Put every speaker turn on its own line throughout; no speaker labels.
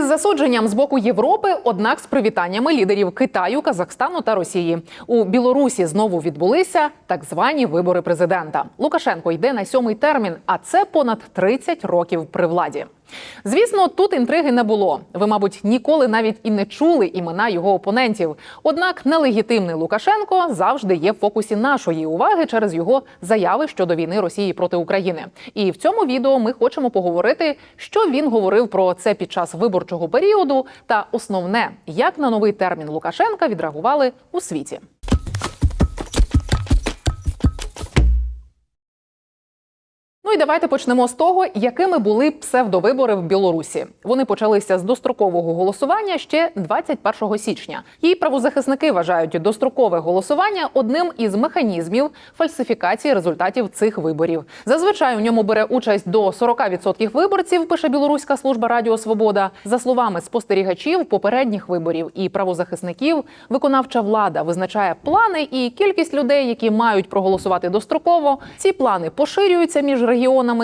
із засудженням з боку Європи, однак з привітаннями лідерів Китаю, Казахстану та Росії. У Білорусі знову відбулися так звані вибори президента. Лукашенко йде на сьомий термін, а це понад 30 років при владі. Звісно, тут інтриги не було. Ви, мабуть, ніколи навіть і не чули імена його опонентів. Однак нелегітимний Лукашенко завжди є в фокусі нашої уваги через його заяви щодо війни Росії проти України. І в цьому відео ми хочемо поговорити, що він говорив про це під час виборчого періоду, та основне, як на новий термін Лукашенка відреагували у світі. Ну і давайте почнемо з того, якими були псевдовибори в Білорусі. Вони почалися з дострокового голосування ще 21 січня. І правозахисники вважають дострокове голосування одним із механізмів фальсифікації результатів цих виборів. Зазвичай у ньому бере участь до 40% виборців. Пише білоруська служба Радіо Свобода. За словами спостерігачів попередніх виборів і правозахисників, виконавча влада визначає плани і кількість людей, які мають проголосувати достроково. Ці плани поширюються між регіонами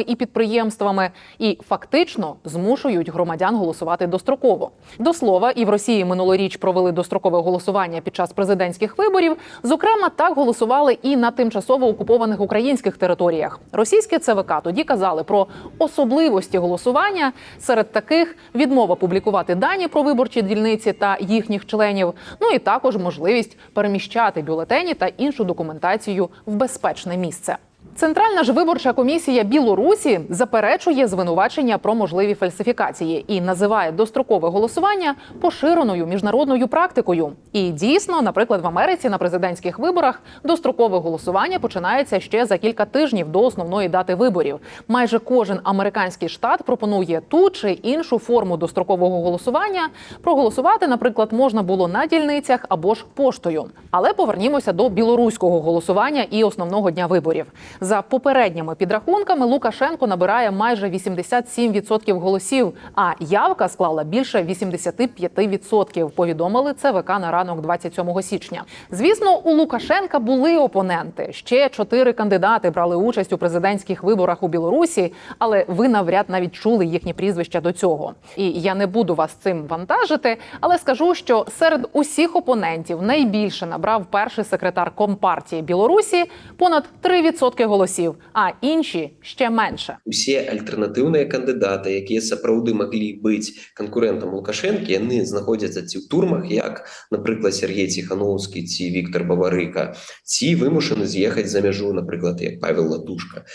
і підприємствами і фактично змушують громадян голосувати достроково. До слова, і в Росії минулоріч провели дострокове голосування під час президентських виборів. Зокрема, так голосували і на тимчасово окупованих українських територіях. Російське ЦВК тоді казали про особливості голосування. Серед таких відмова публікувати дані про виборчі дільниці та їхніх членів. Ну і також можливість переміщати бюлетені та іншу документацію в безпечне місце. Центральна ж виборча комісія Білорусі заперечує звинувачення про можливі фальсифікації і називає дострокове голосування поширеною міжнародною практикою. І дійсно, наприклад, в Америці на президентських виборах дострокове голосування починається ще за кілька тижнів до основної дати виборів. Майже кожен американський штат пропонує ту чи іншу форму дострокового голосування. Проголосувати, наприклад, можна було на дільницях або ж поштою. Але повернімося до білоруського голосування і основного дня виборів. За попередніми підрахунками Лукашенко набирає майже 87% голосів, а явка склала більше 85%, Повідомили ЦВК на ранок 27 січня. Звісно, у Лукашенка були опоненти. Ще чотири кандидати брали участь у президентських виборах у Білорусі, але ви навряд навіть чули їхні прізвища до цього. І я не буду вас цим вантажити, але скажу, що серед усіх опонентів найбільше набрав перший секретар компартії Білорусі понад 3% голосів, а інші ще менше.
Усе альтэрнатыўныя кандыдаты, якія сапраўды маглі быць канкурэнтам Лукашэнкі, яны знаходзяцца ці ў турмах, як, напрыклад, Сергей Ціхановскі ці Віктор Баварыка, ці вымушаны з'ехаць за мяжу, напрыклад, як Павел Латушка.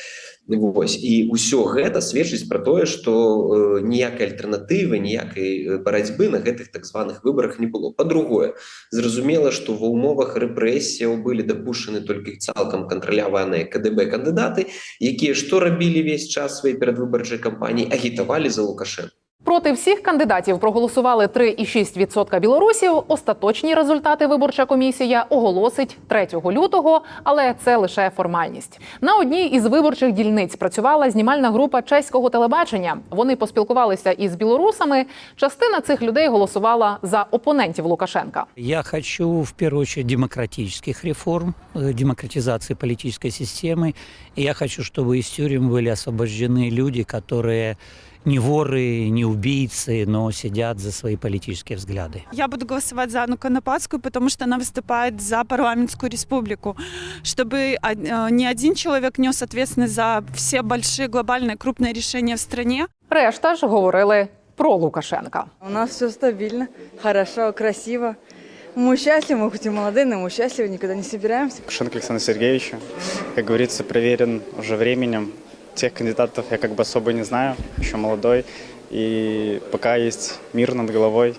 Вось. І ўсё гэта сведчыць пра тое, што э, ніякай альтэрнатывы, ніякай э, барацьбы на гэтых так званых выбарах не было. Па-другое, зразумела, што ва ўмовах рэпрэсіяў былі дапушчаны толькі цалкам кантраляваныя КДБ кандыдаты, якія што рабілі весь час сваёй перадвыбарчай кампаніі, агітавалі за Лукашенко.
Проти всіх кандидатів проголосували 3,6% білорусів. Остаточні результати виборча комісія оголосить 3 лютого, але це лише формальність. На одній із виборчих дільниць працювала знімальна група чеського телебачення. Вони поспілкувалися із білорусами. Частина цих людей голосувала за опонентів Лукашенка.
Я хочу, в первую очередь, демократических реформ, э, демократизации политической системы. И я хочу, чтобы из тюрем были освобождены люди, которые не воры, не убийцы, но сидят за свои политические взгляды.
Я буду голосовать за Анну Конопадскую, потому что она выступает за парламентскую республику, чтобы а, э, не один человек нес ответственность за все большие глобальные крупные решения в стране.
Решта ж говорили про Лукашенка.
У нас все стабильно, хорошо, красиво. Мы счастливы, мы хоть и молодые, но мы счастливы, никогда не собираемся.
Лукашенко Александру Сергеевичу. Как говорится, проверен уже временем. Тех кандидатов я как бы особо не знаю, еще молодой. И пока есть мир над головой,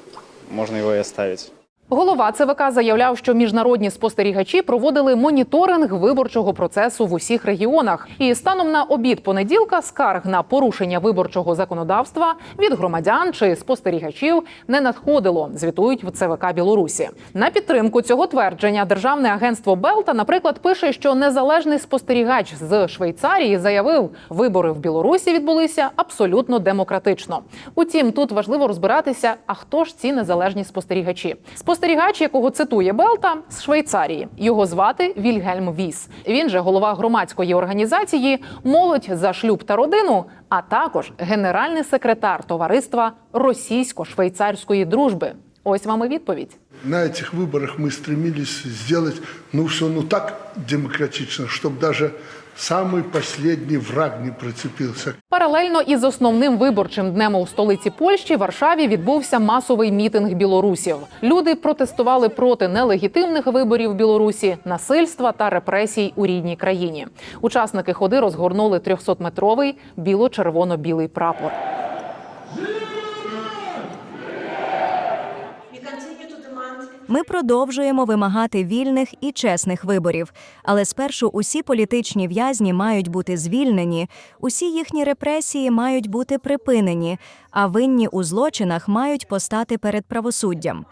можно его и оставить.
Голова ЦВК заявляв, що міжнародні спостерігачі проводили моніторинг виборчого процесу в усіх регіонах. І станом на обід понеділка скарг на порушення виборчого законодавства від громадян чи спостерігачів не надходило. Звітують в ЦВК Білорусі. На підтримку цього твердження державне агентство Белта, наприклад, пише, що незалежний спостерігач з Швейцарії заявив, вибори в Білорусі відбулися абсолютно демократично. Утім, тут важливо розбиратися, а хто ж ці незалежні спостерігачі. Спостерігачі Спостерігач, якого цитує Белта, з Швейцарії. Його звати Вільгельм Віс. Він же голова громадської організації Молодь за шлюб та родину, а також генеральний секретар товариства російсько-швейцарської дружби. Ось вам і відповідь.
На этих выборах мы стремились сделать, ну, все, ну, так демократично, чтобы даже самый останній враг не прицепився.
Паралельно із основним виборчим днем у столиці Польщі Варшаві відбувся масовий мітинг білорусів. Люди протестували проти нелегітимних виборів Білорусі, насильства та репресій у рідній країні. Учасники ходи розгорнули 300-метровий біло-червоно-білий прапор.
Ми продовжуємо вимагати вільних і чесних виборів. Але спершу усі політичні в'язні мають бути звільнені, усі їхні репресії мають бути припинені, а винні у злочинах мають постати перед правосуддям.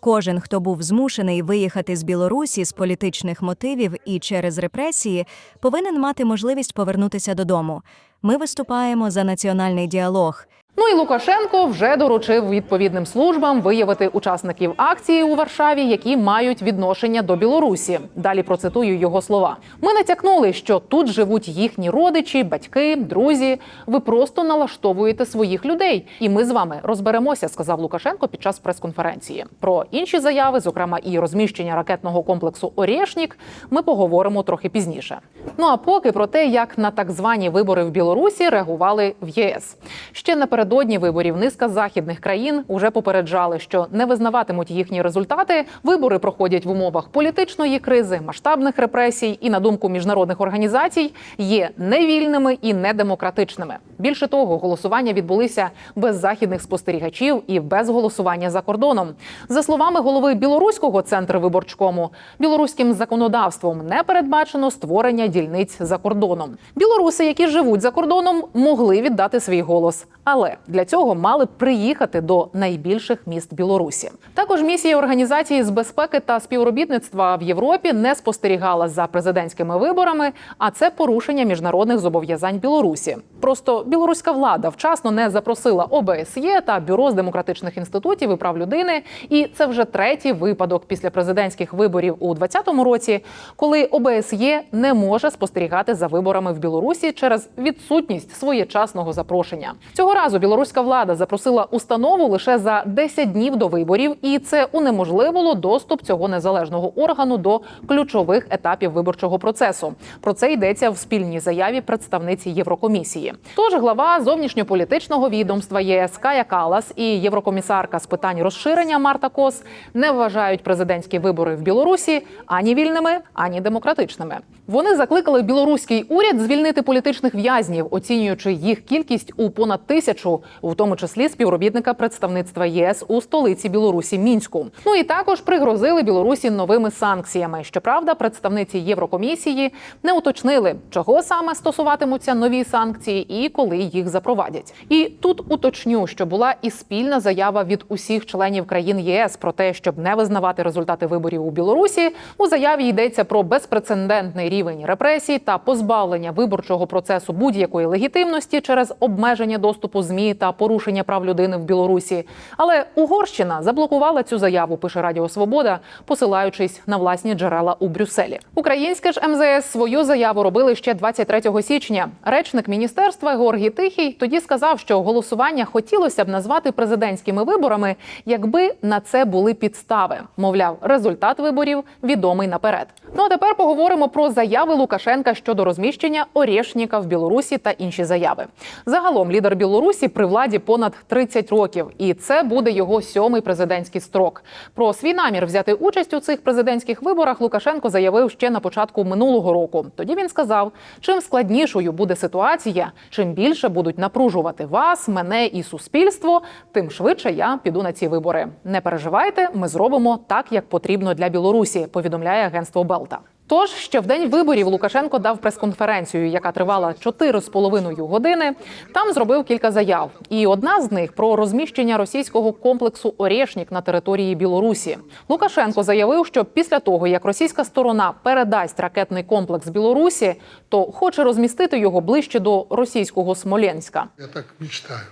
Кожен, хто був змушений виїхати з Білорусі з політичних мотивів і через репресії, повинен мати можливість повернутися додому. Ми виступаємо за національний діалог.
Ну і Лукашенко вже доручив відповідним службам виявити учасників акції у Варшаві, які мають відношення до Білорусі. Далі процитую його слова: ми натякнули, що тут живуть їхні родичі, батьки, друзі. Ви просто налаштовуєте своїх людей, і ми з вами розберемося, сказав Лукашенко під час прес-конференції. Про інші заяви, зокрема і розміщення ракетного комплексу Орєшнік, ми поговоримо трохи пізніше. Ну а поки про те, як на так звані вибори в Білорусі реагували в ЄС. Ще напередодні виборів низка західних країн уже попереджали, що не визнаватимуть їхні результати. Вибори проходять в умовах політичної кризи, масштабних репресій і, на думку міжнародних організацій, є невільними і недемократичними. Більше того, голосування відбулися без західних спостерігачів і без голосування за кордоном. За словами голови білоруського центру виборчкому, білоруським законодавством не передбачено створення дільниць за кордоном. Білоруси, які живуть за кордоном, могли віддати свій голос, але для цього мали б приїхати до найбільших міст Білорусі. Також місія організації з безпеки та співробітництва в Європі не спостерігала за президентськими виборами, а це порушення міжнародних зобов'язань Білорусі. Просто білоруська влада вчасно не запросила ОБСЄ та бюро з демократичних інститутів і прав людини. І це вже третій випадок після президентських виборів у 2020 році, коли ОБСЄ не може спостерігати за виборами в Білорусі через відсутність своєчасного запрошення. Цього разу білоруська влада запросила установу лише за 10 днів до виборів, і це унеможливило доступ цього незалежного органу до ключових етапів виборчого процесу. Про це йдеться в спільній заяві представниці Єврокомісії. Тож глава зовнішньополітичного відомства ЄС Кая Калас і єврокомісарка з питань розширення Марта Кос не вважають президентські вибори в Білорусі ані вільними, ані демократичними. Вони закликали білоруський уряд звільнити політичних в'язнів, оцінюючи їх кількість у понад тисячу, у тому числі співробітника представництва ЄС у столиці Білорусі Мінську. Ну і також пригрозили Білорусі новими санкціями. Щоправда, представниці Єврокомісії не уточнили, чого саме стосуватимуться нові санкції і коли їх запровадять. І тут уточню, що була і спільна заява від усіх членів країн ЄС про те, щоб не визнавати результати виборів у Білорусі. У заяві йдеться про безпрецедентний рівень репресій та позбавлення виборчого процесу будь-якої легітимності через обмеження доступу змі та порушення прав людини в Білорусі. Але Угорщина заблокувала цю заяву. Пише Радіо Свобода, посилаючись на власні джерела у Брюсселі. Українське ж МЗС свою заяву робили ще 23 січня. Речник міністерства Георгій Тихий тоді сказав, що голосування хотілося б назвати президентськими виборами, якби на це були підстави. Мовляв, результат виборів відомий наперед. Ну а тепер поговоримо про заяви Лукашенка щодо розміщення Орєшніка в Білорусі та інші заяви. Загалом лідер Білорусі при владі понад 30 років, і це буде його сьомий президентський строк. Про свій намір взяти участь у цих президентських виборах Лукашенко заявив ще на початку минулого року. Тоді він сказав: чим складнішою буде ситуація, чим більше будуть напружувати вас, мене і суспільство, тим швидше я піду на ці вибори. Не переживайте, ми зробимо так, як потрібно для Білорусі. Повідомляє агентство Белта. Тож ще в день виборів Лукашенко дав прес-конференцію, яка тривала 4,5 години. Там зробив кілька заяв, і одна з них про розміщення російського комплексу Орєшнік на території Білорусі. Лукашенко заявив, що після того як російська сторона передасть ракетний комплекс Білорусі, то хоче розмістити його ближче до російського Смоленська.
Я так мечтаю.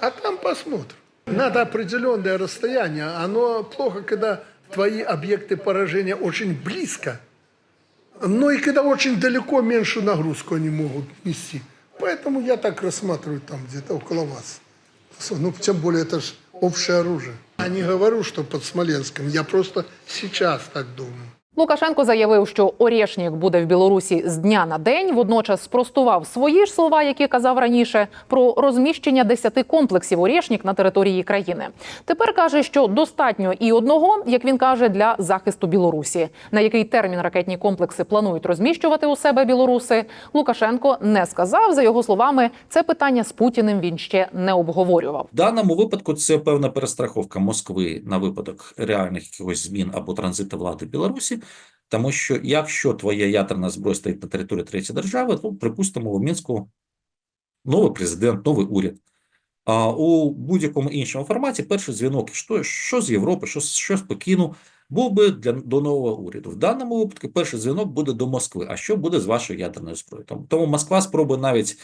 А там посмотрим. Надо определенное расстояние. Оно плохо, когда твои объекты поражения очень близко, но и когда очень далеко, меньшую нагрузку они могут нести. Поэтому я так рассматриваю там где-то около вас. Ну, тем более это же общее оружие. Я не говорю, что под Смоленском, я просто сейчас так думаю.
Лукашенко заявив, що Орєшнік буде в Білорусі з дня на день. Водночас спростував свої ж слова, які казав раніше, про розміщення десяти комплексів Орєшнік на території країни. Тепер каже, що достатньо і одного, як він каже, для захисту Білорусі. На який термін ракетні комплекси планують розміщувати у себе білоруси, Лукашенко не сказав. За його словами, це питання з Путіним він ще не обговорював.
В даному випадку це певна перестраховка Москви на випадок реальних якихось змін або транзиту влади Білорусі. Тому що якщо твоя ядерна зброя стоїть на території третьої держави, то припустимо у Мінську новий президент, новий уряд. А у будь-якому іншому форматі перший дзвінок, що, що з Європи, що, що з Пекіну, був би для до нового уряду. В даному випадку перший дзвінок буде до Москви. А що буде з вашою ядерною зброєю? Тому, тому Москва спробує навіть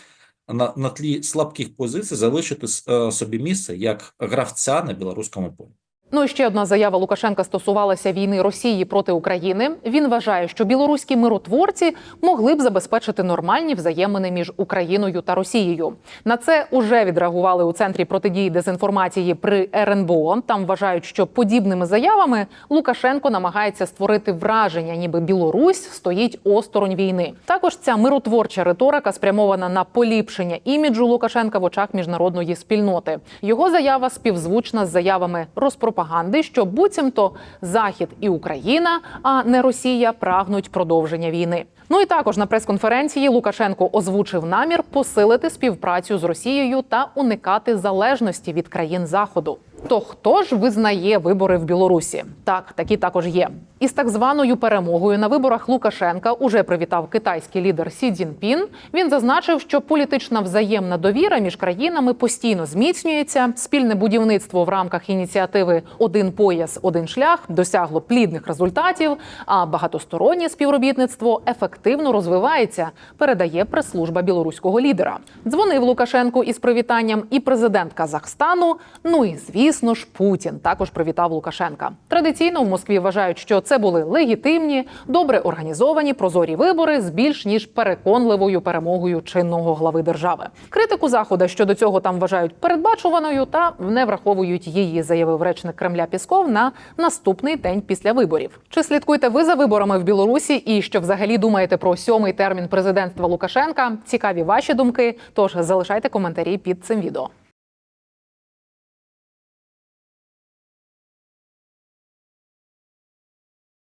на, на тлі слабких позицій залишити е, собі місце як гравця на білоруському полі.
Ну і ще одна заява Лукашенка стосувалася війни Росії проти України. Він вважає, що білоруські миротворці могли б забезпечити нормальні взаємини між Україною та Росією. На це уже відреагували у центрі протидії дезінформації при РНБО. Там вважають, що подібними заявами Лукашенко намагається створити враження, ніби Білорусь стоїть осторонь війни. Також ця миротворча риторика спрямована на поліпшення іміджу Лукашенка в очах міжнародної спільноти. Його заява співзвучна з заявами розпропаганди, що буцімто Захід і Україна, а не Росія, прагнуть продовження війни. Ну і також на прес-конференції Лукашенко озвучив намір посилити співпрацю з Росією та уникати залежності від країн Заходу. То хто ж визнає вибори в Білорусі? Так, такі також є. Із так званою перемогою на виборах Лукашенка уже привітав китайський лідер Сі Цзіньпін. Він зазначив, що політична взаємна довіра між країнами постійно зміцнюється. Спільне будівництво в рамках ініціативи Один пояс, один шлях досягло плідних результатів. А багатостороннє співробітництво ефективно розвивається. Передає прес-служба білоруського лідера. Дзвонив Лукашенку із привітанням і президент Казахстану. Ну і звісно ж, Путін також привітав Лукашенка. Традиційно в Москві вважають, що це були легітимні, добре організовані прозорі вибори з більш ніж переконливою перемогою чинного глави держави. Критику заходу щодо цього там вважають передбачуваною та не враховують її, заявив речник Кремля Пісков на наступний день після виборів. Чи слідкуєте ви за виборами в Білорусі? І що взагалі думаєте про сьомий термін президентства Лукашенка? Цікаві ваші думки. Тож залишайте коментарі під цим відео.